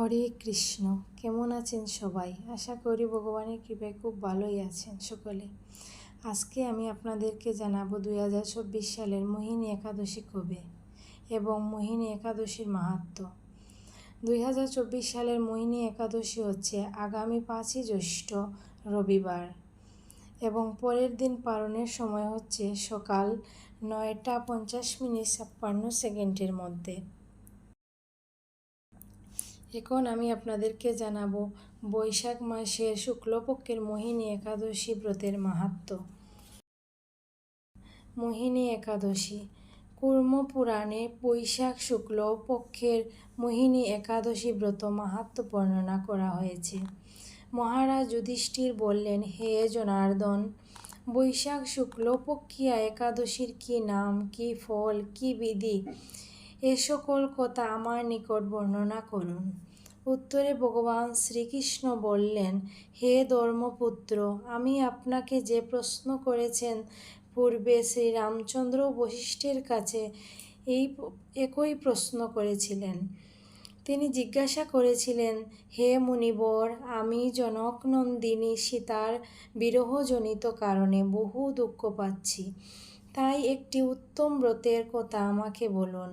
হরে কৃষ্ণ। কেমন আছেন সবাই? আশা করি ভগবানের কৃপায় খুব ভালোই আছেন সকলে। আজকে আমি আপনাদেরকে জানাব দুই হাজার চব্বিশ সালের মোহিনী একাদশী কবে এবং মোহিনী একাদশীর মাহাত্ম। দুই হাজার চব্বিশ সালের মোহিনী একাদশী হচ্ছে আগামী পাঁচই জ্যৈষ্ঠ রবিবার এবং পরের দিন পালনের সময় হচ্ছে সকাল নয়টা পঞ্চাশ মিনিট ছাপ্পান্ন সেকেন্ডের মধ্যে। এখন আমি আপনাদেরকে জানাব, বৈশাখ মাসের শুক্লপক্ষের মোহিনী একাদশী ব্রতের মাহাত্ম মোহিনী একাদশী। কুর্ম পুরাণে বৈশাখ শুক্ল পক্ষের মোহিনী একাদশী ব্রত মাহাত্ম বর্ণনা করা হয়েছে। মহারাজ যুধিষ্ঠির বললেন, হে জনার্দন, বৈশাখ শুক্ল পক্ষিয়া একাদশীর কি নাম, কি ফল, কি বিধি? এ সকল কথা আমার নিকট বর্ণনা করুন। উত্তরে ভগবান শ্রীকৃষ্ণ বললেন, হে ধর্মপুত্র, আমি আপনাকে যে প্রশ্ন করেছেন পূর্বে শ্রীরামচন্দ্র বশিষ্ঠের কাছে, এই একই প্রশ্ন করেছিলেন। তিনি জিজ্ঞাসা করেছিলেন, হে মুনিবর, আমি জনকনন্দিনী সীতার বিরহজনিত কারণে বহু দুঃখ পাচ্ছি। তাই একটি উত্তম ব্রতের কথা আমাকে বলুন,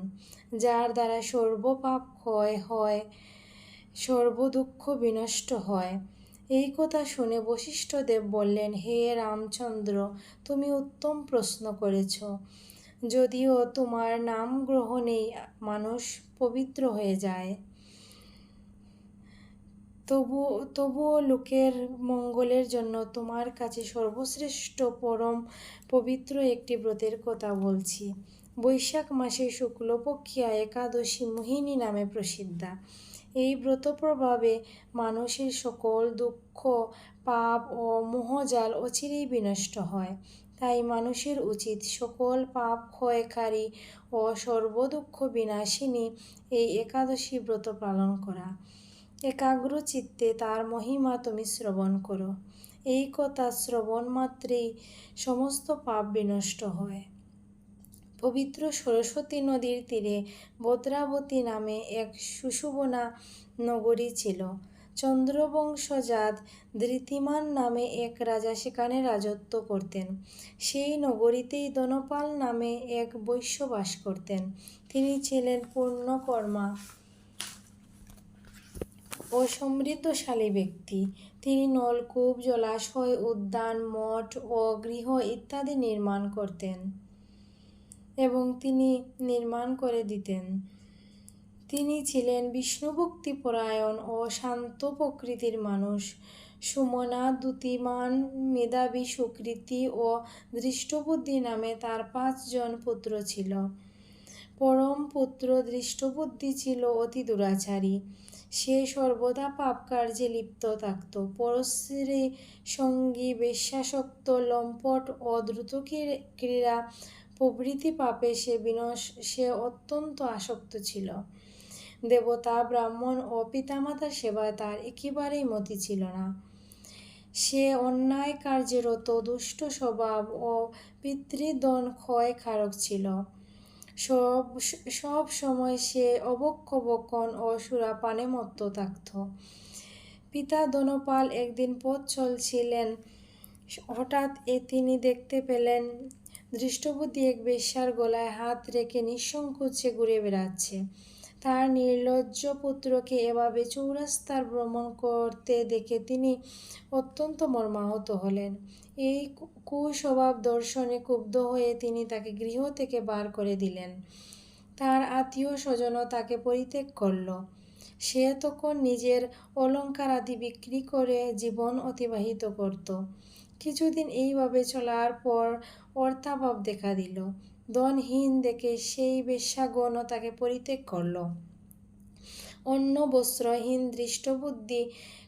যার দ্বারা সর্বপাপ ক্ষয় হয় সর্বদুঃখ বিনষ্ট হয়। এই কথা শুনে বশিষ্ঠদেব বললেন, হে রামচন্দ্র, তুমি উত্তম প্রশ্ন করেছ। যদিও তোমার নাম গ্রহণেই মানুষ পবিত্র হয়ে যায়। তবু, তবুও লোকের মঙ্গলের জন্য তোমার কাছে সর্বশ্রেষ্ঠ পরম পবিত্র একটি ব্রতের কথা বলছি। বৈশাখ মাসে শুক্লপক্ষিয়া একাদশী মোহিনী নামে প্রসিদ্ধা। এই ব্রত প্রভাবে মানুষের সকল দুঃখ, পাপ ও মোহজাল অচিরেই বিনষ্ট হয়। তাই মানুষের উচিত সকল পাপ ক্ষয়কারী ও সর্বদুঃখ বিনাশিনী এই একাদশী ব্রত পালন করা। একাগ্র চিত্তে তার মহিমা তুমি শ্রবণ করো। এই কথা শ্রবণ মাত্রেই সমস্ত পাপ বিনষ্ট হয়। পবিত্র সরস্বতী নদীর তীরে বদ্রাবতী নামে এক সুশুবনা নগরী ছিল। চন্দ্রবংশজাত ধৃতিমান নামে এক রাজা সেখানে রাজত্ব করতেন। সেই নগরীতেই দনপাল নামে এক বৈশ্য বাস করতেন। তিনি ছিলেন পূর্ণকর্মা ও সমৃদ্ধশালী ব্যক্তি। তিনি নলকূপ, জলাশয়, উদ্যান, মঠ ও গৃহ ইত্যাদি নির্মাণ করতেন। এবং তিনি নির্মাণ করে দিতেন। তিনি ছিলেন বিষ্ণুভক্তি পরায়ণ ও শান্ত প্রকৃতির মানুষ। সুমনা দ্যুতিমান মেধাবী সুকৃতি ও দৃষ্টবুদ্ধি নামে তার পাঁচজন পুত্র ছিল। পরম পুত্র দৃষ্টবুদ্ধি ছিল অতি দুরাচারী। সে সর্বদা পাপ কার্যে লিপ্ত থাকত। পরশ্রী সঙ্গী, বেশ্যাসক্ত, লম্পট ও দ্রুত ক্রীড়া প্রভৃতি পাপে সে বিনশ, সে অত্যন্ত আসক্ত ছিল। দেবতা, ব্রাহ্মণ ও পিতামাতার সেবায় তার একেবারেই মতি ছিল না। সে অন্যায় কার্যরত, দুষ্ট স্বভাব ও পিতৃদন ক্ষয় খারক ছিল। সব সব সময় সে অবক্ষ বক্ষণ ও সুরাপানে মত্ত থাকত। পিতা দনপাল একদিন পথ চলছিলেন। হঠাৎ এ তিনি দেখতে পেলেন দৃষ্টবুদ্ধি এক বেশ্যার গলায় হাত রেখে নিঃসংকোচে ঘুরে বেড়াচ্ছে। তার নির্লজ্জ পুত্রকে এভাবে চৌরাস্তার ভ্রমণ করতে দেখে তিনি অত্যন্ত মর্মাহত হলেন। এই কুস্বভাব দর্শনে ক্ষুব্ধ হয়ে তিনি তাকে গৃহ থেকে বার করে দিলেন। তার আত্মীয় স্বজনও তাকে পরিত্যাগ করল। সে তখন নিজের অলঙ্কার আদি বিক্রি করে জীবন অতিবাহিত করত। কিছুদিন এইভাবে চলার পর অর্থাভাব দেখা দিল। দনহীন দেখে সেই বেশ্যাগণও তাকে পরিত্যাগ করল। অন্য বস্ত্রহীন দৃষ্টবুদ্ধি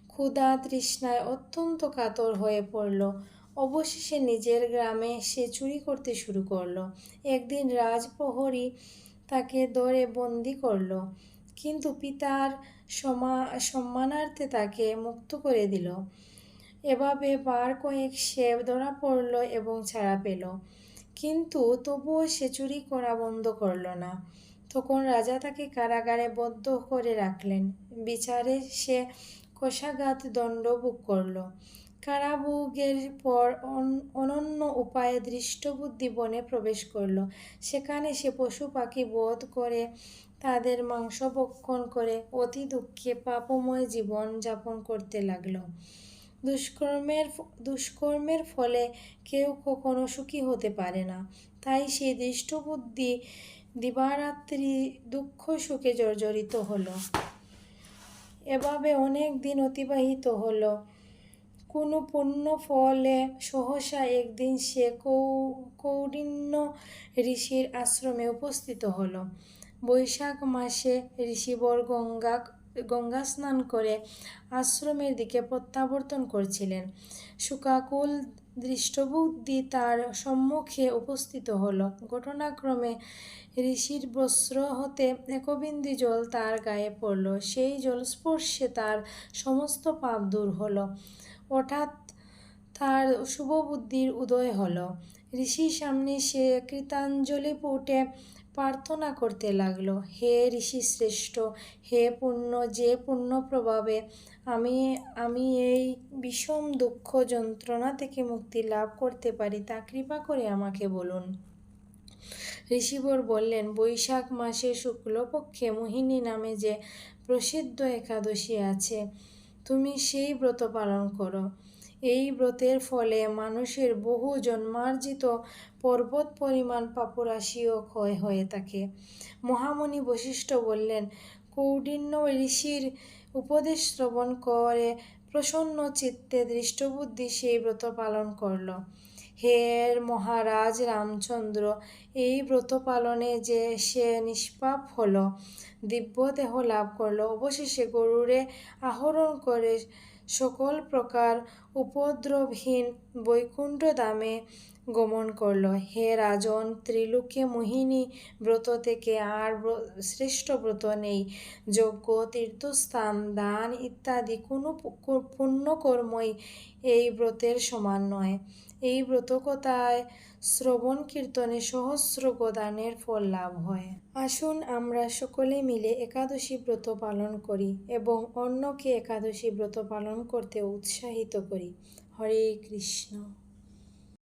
ক্ষুধা তৃষ্ণায় অত্যন্ত কাতর হয়ে পড়ল। অবশেষে নিজের গ্রামে সে চুরি করতে শুরু করল। একদিন রাজপ্রহরী তাকে দরে বন্দি করল, কিন্তু পিতার সমা, সম্মানার্থে তাকে মুক্ত করে দিল। এভাবে বার কয়েক সে ধরা পড়ল এবং ছাড়া পেল। কিন্তু তবুও সে চুরি করা বন্ধ করল না। তখন রাজা তাকে কারাগারে বদ্ধ করে রাখলেন। বিচারে সে কষাঘাত দণ্ড ভোগ করল। কারাভোগের পর অন- অনন্য উপায়ে দৃষ্টবুদ্ধি বনে প্রবেশ করল। সেখানে সে পশু পাখি বোধ করে তাদের মাংস ভক্ষণ করে অতি দুঃখে পাপময় জীবন যাপন করতে লাগল। দুষ্কর্মের দুষ্কর্মের ফলে কেউ কখনো সুখী হতে পারে না। তাই সেই দৃষ্টবুদ্ধি দিবারাত্রি দুঃখ সুখে জর্জরিত হলো। এভাবে অনেক দিন অতিবাহিত হলো। কোনো পুণ্য ফলে সহসা একদিন সে কৌ, কৌডিন্য ঋষির আশ্রমে উপস্থিত হলো। বৈশাখ মাসে ঋষিবর গঙ্গা গঙ্গা স্নান করে আশ্রমের দিকে প্রত্যাবর্তন করছিলেন। সুকাকুল দৃষ্টবুদ্ধি তার সম্মুখে উপস্থিত হলো। ঘটনাক্রমে ঋষির বস্ত্র হতে একবিন্দু জল তার গায়ে পড়ল। সেই জলস্পর্শে তার সমস্ত পাপ দূর হল। হঠাৎ তার শুভ বুদ্ধির উদয় হলো। ঋষির সামনে সে কৃতাঞ্জলি পুটে প্রার্থনা করতে লাগল, হে ঋষি শ্রেষ্ঠ, হে পুণ্য, যে পুণ্য প্রভাবে আমি আমি এই বিষম দুঃখ যন্ত্রণা থেকে মুক্তি লাভ করতে পারি, তা কৃপা করে আমাকে বলুন। ঋষিবর বললেন, বৈশাখ মাসে শুক্লপক্ষে মোহিনী নামে যে প্রসিদ্ধ একাদশী আছে, তুমি সেই ব্রত পালন করো। এই ব্রতের ফলে মানুষের বহু জন্মার্জিত পর্বত পরিমাণ পাপরাশিও ক্ষয় হয়ে থাকে। মহামণি বশিষ্ঠ বললেন, কৌডিন্য ঋষির উপদেশ শ্রবণ করে প্রসন্ন চিত্তে দৃষ্টবুদ্ধি সেই ব্রত পালন করল। হে মহারাজ রামচন্দ্র, এই ব্রত পালনে যে সে নিষ্পাপ হলো দিব্য দেহ লাভ করল। অবশেষে গরুরে আহরণ করে সকল প্রকার উপদ্রবহীন বৈকুণ্ঠ দামে গমন করল। হে রাজন, ত্রিলোকে মোহিনী, ব্রত থেকে আর শ্রেষ্ঠ ব্রত নেই। যজ্ঞ, তীর্থস্থান, দান ইত্যাদি কোনো পুণ্যকর্মই এই ব্রতের সমান নয়। এই ব্রতকতায় শ্রবণ কীর্তনে সহস্র গোদানের ফল লাভ হয়। আসুন আমরা সকলে মিলে একাদশী ব্রত পালন করি এবং অন্যকে একাদশী ব্রত পালন করতে উৎসাহিত করি। হরে কৃষ্ণ।